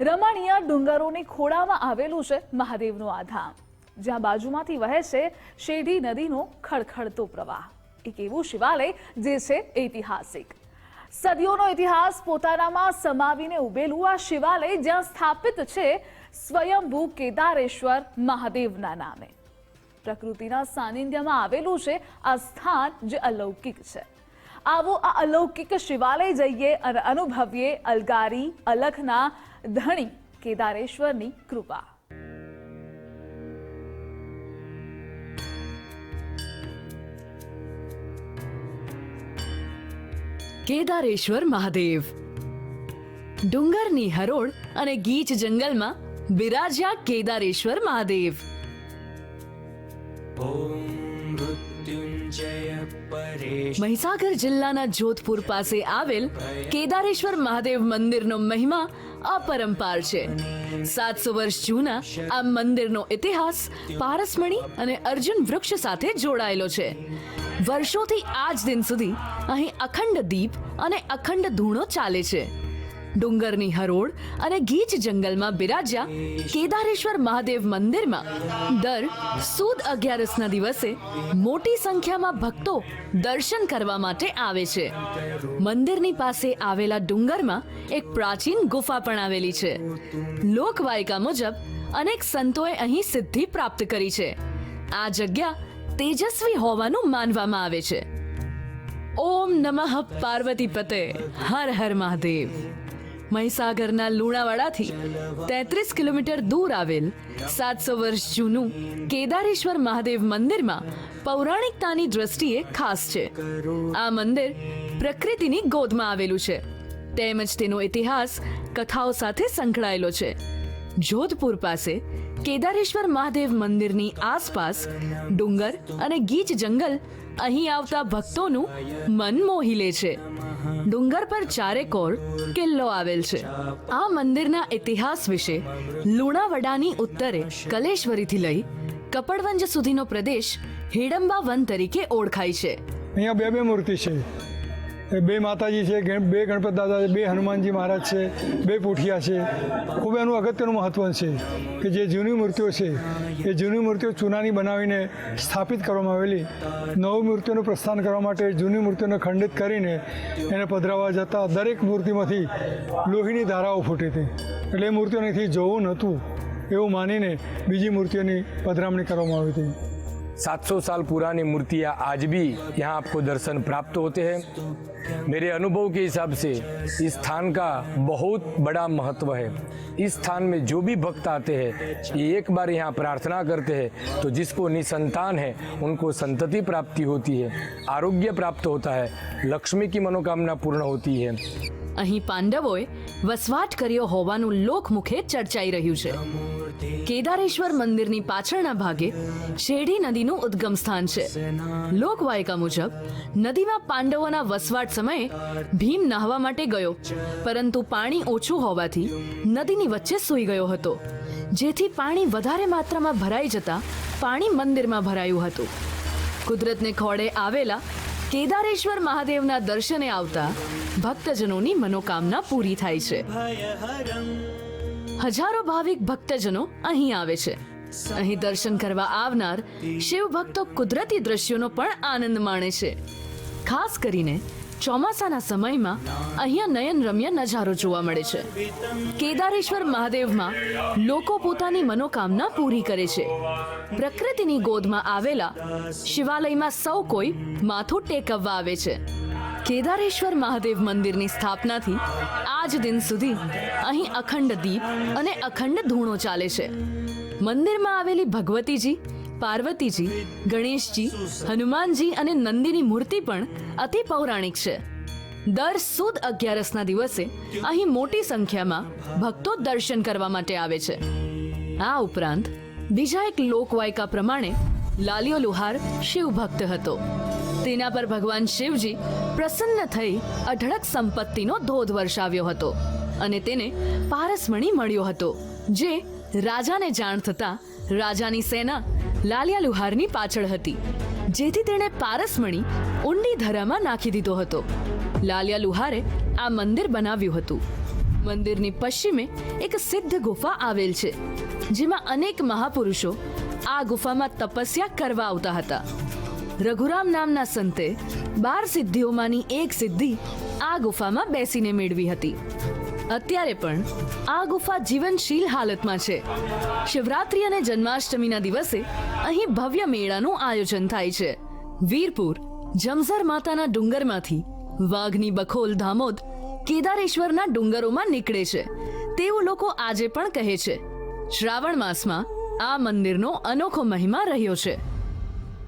રમણીય ડુંગરોની ખોળામાં આવેલું છે મહાદેવનું આ ધામ જ્યાં બાજુમાંથી વહે છે શેઢી નદીનો ખળખળતો પ્રવાહ. એક એવું શિવાલય જે છે ઐતિહાસિક. સદીઓનો ઇતિહાસ પોતાનામાં સમાવીને ઉભેલું આ શિવાલય જ્યાં સ્થાપિત છે સ્વયંભૂ કેદારેશ્વર મહાદેવના નામે. પ્રકૃતિના સાનિધ્યમાં આવેલું છે આ સ્થાન જે અલૌકિક છે. આવો આ અલૌકિક શિવાલય જઈએ અને અનુભવીએ અલગારી, અલખના, ધણી, કેદારેશ્વરની કૃપા. કેદારેશ્વર મહાદેવ. ડુંગરની હરોળ અને ગીચ જંગલમાં બિરાજ્યા કેદારેશ્વર મહાદેવ. મહીસાગર જિલ્લાના જોધપુર પાસે આવેલ કેદારેશ્વર મહાદેવ મંદિરનો મહિમા અપરંપાર છે. સાતસો વર્ષ જૂના આ મંદિરનો ઇતિહાસ પારસમણી અને અર્જુન વૃક્ષ સાથે જોડાયેલો છે. વર્ષોથી આજ દિન સુધી અહીં અખંડ દીપ અને અખંડ ધૂણો ચાલે છે. ડુંગરની હરોળ અને ગીચ જંગલમાં બિરાજ્યા કેદારેશ્વર મહાદેવ મંદિરમાં. દર સુદ અગિયારસના દિવસે મોટી સંખ્યામાં ભક્તો દર્શન કરવા માટે આવે છે. મંદિરની પાસે આવેલા ડુંગરમાં એક પ્રાચીન ગુફા પણ આવેલી છે. લોકવાયકા મુજબ અનેક સંતોએ અહીં સિદ્ધિ પ્રાપ્ત કરી છે. આ જગ્યા તેજસ્વી હોવાનું માનવામાં આવે છે. ઓમ નમઃ પાર્વતી પતે. હર હર મહાદેવ. મહીસાગરના લુણાવાડાથી તેત્રીસ કિલોમીટર દૂર આવેલ સાતસો વર્ષ જૂનું કેદારેશ્વર મહાદેવ મંદિરમાં પૌરાણિકતાની દ્રષ્ટિએ ખાસ છે. આ મંદિર પ્રકૃતિની ગોદમાં આવેલું છે. તેમજ તેનો ઇતિહાસ કથાઓ સાથે સંકળાયેલો છે. જોધપુર પાસે કેદારેશ્વર મહાદેવ મંદિરની આસપાસ ડુંગર અને ગીચ જંગલ અહીં આવતા ભક્તોનું મન મોહી લે છે. ડુંગર પર ચારેકોર કિલ્લો આવેલ છે. આ મંદિરના ઇતિહાસ વિશે લુણાવડાની ઉત્તરે કલેશ્વરીથી લઈ કપડવંજ સુધીનો પ્રદેશ હિડંબા વન તરીકે ઓળખાય છે. અહીંયા બે બે મૂર્તિ છે. બે માતાજી છે બે ગણપત દાદા છે, બે હનુમાનજી મહારાજ છે, બે પૂઠિયા છે. ખૂબ એનું અગત્યનું મહત્ત્વ છે કે જે જૂની મૂર્તિઓ છે, એ જૂની મૂર્તિઓ ચૂનાની બનાવીને સ્થાપિત કરવામાં આવેલી, નવી મૂર્તિઓનું પ્રસ્થાન કરવા માટે જૂની મૂર્તિઓને ખંડિત કરીને એને પધરાવવા જતાં દરેક મૂર્તિમાંથી લોહીની ધારાઓ ફૂટી હતી. એટલે એ મૂર્તિઓનેથી જોવું નહોતું, એવું માનીને બીજી મૂર્તિઓની પધરામણી કરવામાં આવી હતી. 700 साल पुरानी मूर्तियाँ आज भी यहाँ आपको दर्शन प्राप्त होते हैं मेरे अनुभव के हिसाब से इस स्थान का बहुत बड़ा महत्व है इस स्थान में जो भी भक्त आते हैं ये एक बार यहाँ प्रार्थना करते हैं तो जिसको निसंतान है उनको संतति प्राप्ति होती है आरोग्य प्राप्त होता है लक्ष्मी की मनोकामना पूर्ण होती है અહીં પાંડવોએ વસવાટ કર્યો હોવાનું લોકમુખે ચર્ચાઈ રહ્યું છે કેદારેશ્વર મંદિરની પાછળના ભાગે શેઢી નદીનું ઉદ્ગમ સ્થાન છે. લોકવાયકા મુજબ નદીમાં પાંડવોના વસવાટ સમયે ભીમ નહાવા માટે ગયો પરંતુ પાણી ઓછું હોવાથી નદીની વચ્ચે સૂઈ ગયો હતો જેથી પાણી વધારે માત્રામાં ભરાઈ જતા પાણી મંદિરમાં ભરાયું હતું. કુદરતને ખોળે આવેલા કેદારેશ્વર મહાદેવના દર્શને આવતા ભક્તજનોની મનોકામના પૂરી થાય છે. હજારો ભાવિક ભક્તજનો અહીં આવે છે. અહીં દર્શન કરવા આવનાર શિવ ભક્તો કુદરતી દ્રશ્યોનો પણ આનંદ માણે છે. ખાસ કરીને ચોમાસાના સમયમાં અહીંયા નયનરમ્ય નજારો જોવા મળે છે. કેદારેશ્વર મહાદેવમાં લોકો પોતાની મનોકામના પૂરી કરે છે. પ્રકૃતિની ગોદમાં આવેલા શિવાલયમાં સૌ કોઈ માથું ટેકવવા આવે છે. કેદારેશ્વર મહાદેવ મંદિરની સ્થાપનાથી આજ દિન સુધી અહીં અખંડ દીપ અને અખંડ ધૂણો ચાલે છે. મંદિરમાં આવેલી ભગવતીજી, પાર્વતીજી, ગણેશજી, હનુમાનજી અને નંદીની મૂર્તિ પણ અતિ પૌરાણિક છે. દર સુદ અગિયારસના દિવસે અહીં મોટી સંખ્યામાં ભક્તો દર્શન કરવા માટે આવે છે. આ ઉપરાંત બીજા એક લોકવાયકા પ્રમાણે લાલિયો લુહાર શિવ ભક્ત હતો. તેના પર ભગવાન શિવજી પ્રસન્ન થઈ અઢળક સંપત્તિનો ધોધ વર્ષાવ્યો હતો અને તેને પારસમણી મળ્યો હતો, જે રાજાને જાણ થતાં રાજાની સેના લાલિયા લુહારની પાછળ હતી, જેથી તેણે પારસમણી ઊંડી ધરામાં નાખી દીધો હતો. લાલિયા લુહારે આ મંદિર બનાવ્યું હતું. મંદિરની પશ્ચિમે એક સિદ્ધ ગુફા આવેલ છે, જેમાં અનેક મહાપુરુષો આ ગુફામાં તપસ્યા કરવા આવતા હતા. રઘુરામ નામના સંતે બાર સિદ્ધિઓમાંની એક સિદ્ધિ આ ગુફામાં બેસીને મેળવી હતી. અત્યારે પણ આ ગુફા જીવનશીલ હાલતમાં છે. શિવરાત્રી અને જન્માષ્ટમીના દિવસે અહીં ભવ્ય મેળાનું આયોજન થાય છે. વીરપુર, જમઝર માતાના ડુંગરમાંથી વાઘની બખોલ ધામોદ કેદારેશ્વરના ડુંગરોમાં નીકળે છે. તેવું લોકો આજે પણ કહે છે, શ્રાવણ માસમાં આ મંદિરનો અનોખો મહિમા રહ્યો છે.